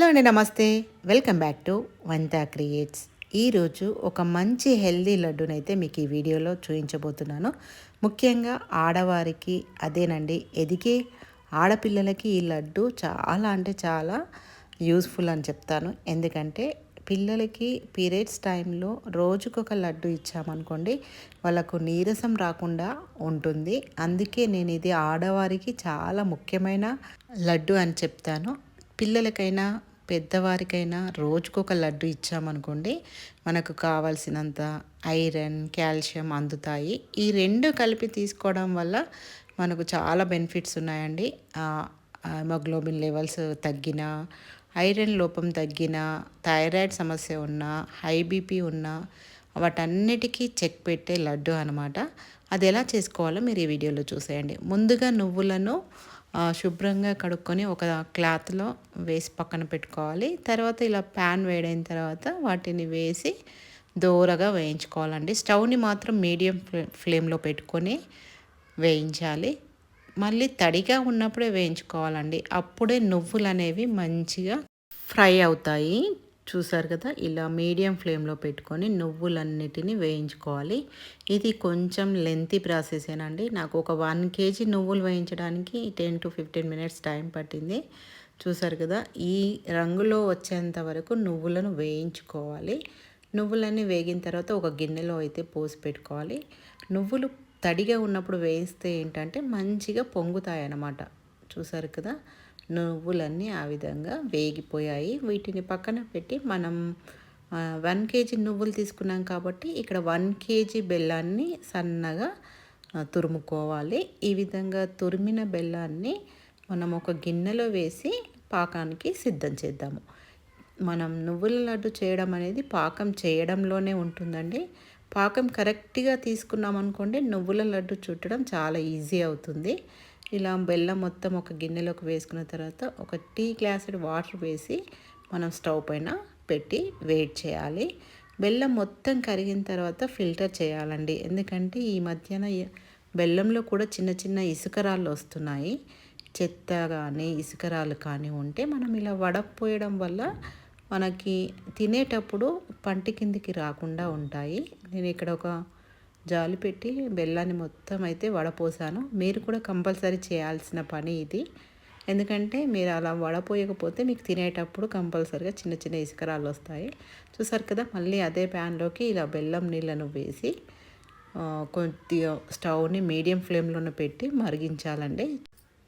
Hello అండి నమస్తే. Welcome back to Vanta creates ఈరోజు ఒక మంచి హెల్దీ లడ్డునైతే మీకు ఈ వీడియోలో చూపించబోతున్నాను. ముఖ్యంగా ఆడవారికి అదేనండి ఎదిగే ఆడపిల్లలకి ఈ లడ్డు చాలా అంటే చాలా యూస్ఫుల్ అని చెప్తాను. ఎందుకంటే పిల్లలకి పీరియడ్స్ టైంలో రోజుకొక లడ్డు ఇచ్చామనుకోండి వాళ్ళకు నీరసం రాకుండా ఉంటుంది. అందుకే నేను ఇది ఆడవారికి చాలా ముఖ్యమైన లడ్డు అని చెప్తాను. పిల్లలకైనా పెద్దవారికైనా రోజుకొక లడ్డు ఇచ్చామనుకోండి మనకు కావాల్సినంత ఐరన్ కాల్షియం అందుతాయి. ఈ రెండు కలిపి తీసుకోవడం వల్ల మనకు చాలా బెనిఫిట్స్ ఉన్నాయండి. హిమోగ్లోబిన్ లెవెల్స్ తగ్గిన ఐరన్ లోపం తగ్గిన థైరాయిడ్ సమస్య ఉన్న హై బీపీ ఉన్న వాటన్నిటికీ చెక్ పెట్టే లడ్డు అనమాట అది ఎలా చేసుకోవాలో మీరు ఈ వీడియోలో చూసేయండి. ముందుగా నువ్వులను శుభ్రంగా కడుక్కొని ఒక క్లాత్లో వేసి పక్కన పెట్టుకోవాలి. తర్వాత ఇలా ప్యాన్ వేడైన తర్వాత వాటిని వేసి దోరగా వేయించుకోవాలండి. స్టవ్ని మాత్రం మీడియం ఫ్లేమ్లో పెట్టుకొని వేయించాలి. మళ్ళీ తడిగా ఉన్నప్పుడే వేయించుకోవాలండి. అప్పుడే నువ్వులు అనేవి మంచిగా ఫ్రై అవుతాయి. చూసారు కదా ఇలా మీడియం ఫ్లేమ్లో పెట్టుకొని నువ్వులన్నిటిని వేయించుకోవాలి. ఇది కొంచెం లెంతీ ప్రాసెసేనండి నాకు ఒక వన్ కేజీ నువ్వులు వేయించడానికి ten to fifteen minutes time పట్టింది. చూసారు కదా ఈ రంగులో వచ్చేంత వరకు నువ్వులను వేయించుకోవాలి. నువ్వులన్నీ వేగిన తర్వాత ఒక గిన్నెలో అయితే పోసి పెట్టుకోవాలి. నువ్వులు తడిగా ఉన్నప్పుడు వేయిస్తే ఏంటంటే మంచిగా పొంగుతాయి అన్నమాట చూసారు కదా నువ్వులన్నీ ఆ విధంగా వేగిపోయాయి. వీటిని పక్కన పెట్టి మనం వన్ కేజీ నువ్వులు తీసుకున్నాం కాబట్టి ఇక్కడ వన్ కేజీ బెల్లాన్ని సన్నగా తురుముకోవాలి. ఈ విధంగా తురిమిన బెల్లాన్ని మనం ఒక గిన్నెలో వేసి పాకానికి సిద్ధం చేద్దాము. మనం నువ్వుల లడ్డు చేయడం అనేది పాకం చేయడంలోనే ఉంటుందండి. పాకం కరెక్ట్గా తీసుకున్నాం అనుకోండి నువ్వుల లడ్డు చుట్టడం చాలా ఈజీ అవుతుంది. ఇలా బెల్లం మొత్తం ఒక గిన్నెలోకి వేసుకున్న తర్వాత ఒక టీ గ్లాసుడ్ వాటర్ వేసి మనం స్టవ్ పైన పెట్టి వెయిట్ చేయాలి. బెల్లం మొత్తం కరిగిన తర్వాత ఫిల్టర్ చేయాలండి. ఎందుకంటే ఈ మధ్యన బెల్లంలో కూడా చిన్న చిన్న ఇసుకరాళ్ళు వస్తున్నాయి. చెత్త కానీ ఇసుకరాలు కానీ ఉంటే మనం ఇలా వడపోయడం వల్ల మనకి తినేటప్పుడు పంటి కిందికి రాకుండా ఉంటాయి. నేను ఇక్కడ ఒక జాలి పెట్టి బెల్లాన్ని మొత్తం అయితే వడపోసాను. మీరు కూడా కంపల్సరీ చేయాల్సిన పని ఇది. ఎందుకంటే మీరు అలా వడపోయకపోతే మీకు తినేటప్పుడు కంపల్సరీగా చిన్న చిన్న ఇసుకరాలు వస్తాయి. చూసారు కదా మళ్ళీ అదే ప్యాన్లోకి ఇలా బెల్లం నీళ్ళను వేసి కొద్దిగా స్టవ్ని మీడియం ఫ్లేమ్లోనే పెట్టి మరిగించాలండి.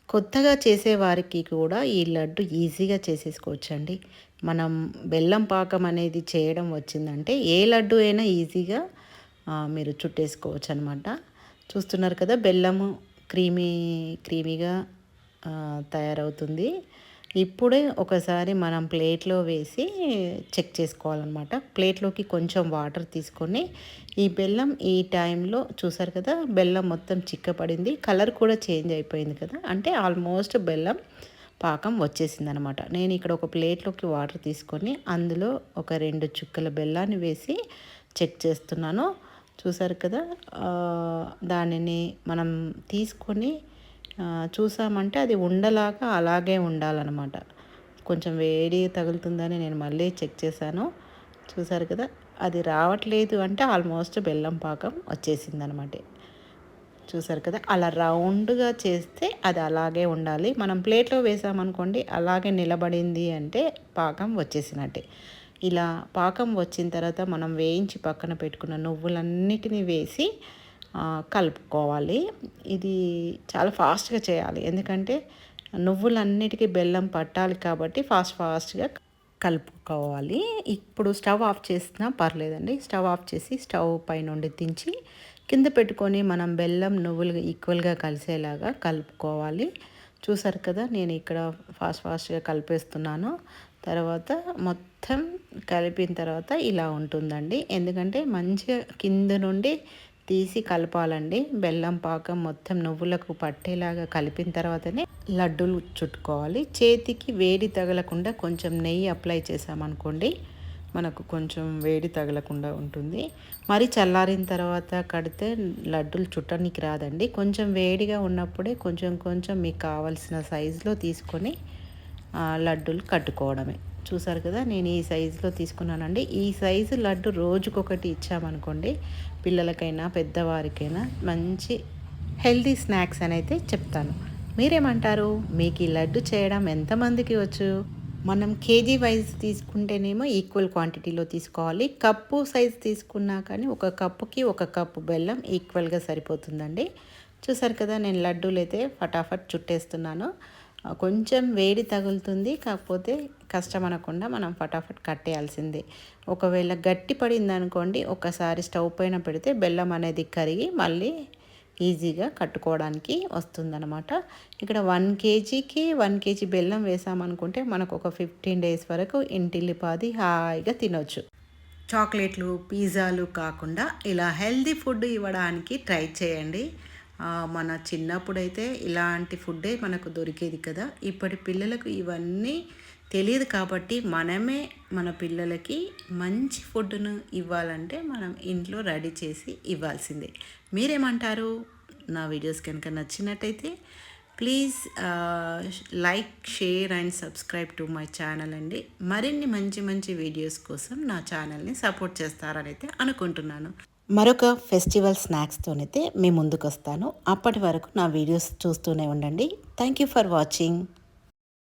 కొత్తగా చేసేవారికి కూడా ఈ లడ్డు ఈజీగా చేసేసుకోవచ్చండి. మనం బెల్లం పాకం అనేది చేయడం వచ్చిందంటే ఏ లడ్డు అయినా ఈజీగా మీరు చుట్టేసుకోవచ్చు అనమాట చూస్తున్నారు కదా బెల్లము క్రీమీ క్రీమీగా తయారవుతుంది. ఇప్పుడే ఒకసారి మనం ప్లేట్లో వేసి చెక్ చేసుకోవాలన్నమాట. ప్లేట్లోకి కొంచెం వాటర్ తీసుకొని ఈ బెల్లం ఈ టైంలో చూసారు కదా బెల్లం మొత్తం చిక్కపడింది. కలర్ కూడా చేంజ్ అయిపోయింది కదా అంటే ఆల్మోస్ట్ బెల్లం పాకం వచ్చేసింది అనమాట నేను ఇక్కడ ఒక ప్లేట్లోకి వాటర్ తీసుకొని అందులో ఒక రెండు చుక్కల బెల్లాన్ని వేసి చెక్ చేస్తున్నాను. చూసారు కదా? దానిని మనం తీసుకొని చూసామంటే అది ఉండలాగా అలాగే ఉండాలన్నమాట. కొంచెం వేడి తగులుతుందని నేను మళ్ళీ చెక్ చేశాను. చూసారు కదా? అది రావట్లేదు అంటే ఆల్మోస్ట్ బెల్లం పాకం వచ్చేసింది అనమాట చూసారు కదా? అలా రౌండ్గా చేస్తే అది అలాగే ఉండాలి. మనం ప్లేట్లో వేసామనుకోండి అలాగే నిలబడింది అంటే పాకం వచ్చేసినట్టే. ఇలా పాకం వచ్చిన తర్వాత మనం వేయించి పక్కన పెట్టుకున్న నువ్వులన్నిటినీ వేసి కలుపుకోవాలి. ఇది చాలా ఫాస్ట్గా చేయాలి. ఎందుకంటే నువ్వులన్నిటికీ బెల్లం పట్టాలి కాబట్టి ఫాస్ట్ ఫాస్ట్గా కలుపుకోవాలి. ఇప్పుడు స్టవ్ ఆఫ్ చేసినా పర్లేదండి. స్టవ్ ఆఫ్ చేసి స్టవ్ పైనుండి దించి కింద పెట్టుకొని మనం బెల్లం నువ్వులు ఈక్వల్గా కలిసేలాగా కలుపుకోవాలి. చూసారు కదా నేను ఇక్కడ ఫాస్ట్ ఫాస్ట్గా కలిపేస్తున్నాను. తర్వాత మొత్తం కలిపిన తర్వాత ఇలా ఉంటుందండి. ఎందుకంటే మంచిగా కింద నుండి తీసి కలపాలండి. బెల్లం పాకం మొత్తం నువ్వులకు పట్టేలాగా కలిపిన తర్వాతనే లడ్డూలు చుట్టుకోవాలి. చేతికి వేడి తగలకుండా కొంచెం నెయ్యి అప్లై చేసామనుకోండి మనకు కొంచెం వేడి తగలకుండా ఉంటుంది. మరి చల్లారిన తర్వాత కడితే లడ్డూలు చుట్టడానికి రాదండి. కొంచెం వేడిగా ఉన్నప్పుడే కొంచెం కొంచెం మీకు కావాల్సిన సైజులో తీసుకొని లడ్డూలు కట్టుకోవడమే. చూసారు కదా నేను ఈ సైజులో తీసుకున్నానండి. ఈ సైజు లడ్డు రోజుకొకటి ఇచ్చామనుకోండి పిల్లలకైనా పెద్దవారికైనా మంచి హెల్తీ స్నాక్స్ అని అయితే చెప్తాను. మీరేమంటారు? మీకు ఈ లడ్డు చేయడం ఎంతమందికి వచ్చు? మనం కేజీ వైజ్ తీసుకుంటేనేమో ఈక్వల్ క్వాంటిటీలో తీసుకోవాలి. కప్పు సైజ్ తీసుకున్నా కానీ ఒక కప్పుకి ఒక కప్పు బెల్లం ఈక్వల్గా సరిపోతుందండి. చూసారు కదా నేను లడ్డూలు అయితే ఫటాఫట్ చుట్టేస్తున్నాను. కొంచెం వేడి తగులుతుంది కాకపోతే కష్టం అనకుండా మనం ఫటాఫట్ కట్టేయాల్సిందే. ఒకవేళ గట్టి పడింది అనుకోండి ఒకసారి స్టవ్ పైన పెడితే బెల్లం అనేది కరిగి మళ్ళీ ఈజీగా కట్టుకోవడానికి వస్తుందన్నమాట. ఇక్కడ వన్ కేజీకి వన్ కేజీ బెల్లం వేసామనుకుంటే మనకు ఒక ఫిఫ్టీన్ డేస్ వరకు ఇంటిల్లిపాది హాయిగా తినొచ్చు. చాక్లెట్లు పిజ్జాలు కాకుండా ఇలా హెల్దీ ఫుడ్ ఇవ్వడానికి ట్రై చేయండి. మన చిన్నప్పుడైతే ఇలాంటి ఫుడ్డే మనకు దొరికేది కదా. ఇప్పటి పిల్లలకు ఇవన్నీ తెలియదు కాబట్టి మనమే మన పిల్లలకి మంచి ఫుడ్ను ఇవ్వాలంటే మనం ఇంట్లో రెడీ చేసి ఇవ్వాల్సిందే. మీరేమంటారు? నా వీడియోస్ కనుక నచ్చినట్టయితే please like share and subscribe to my channel అండి. మరిన్ని మంచి మంచి వీడియోస్ కోసం నా ఛానల్ని సపోర్ట్ చేస్తారని అయితే అనుకుంటున్నాను. మరొక ఫెస్టివల్ స్నాక్స్తోనైతే మీ ముందుకు వస్తాను అప్పటి వరకు నా వీడియోస్ చూస్తూనే ఉండండి. Thank you for watching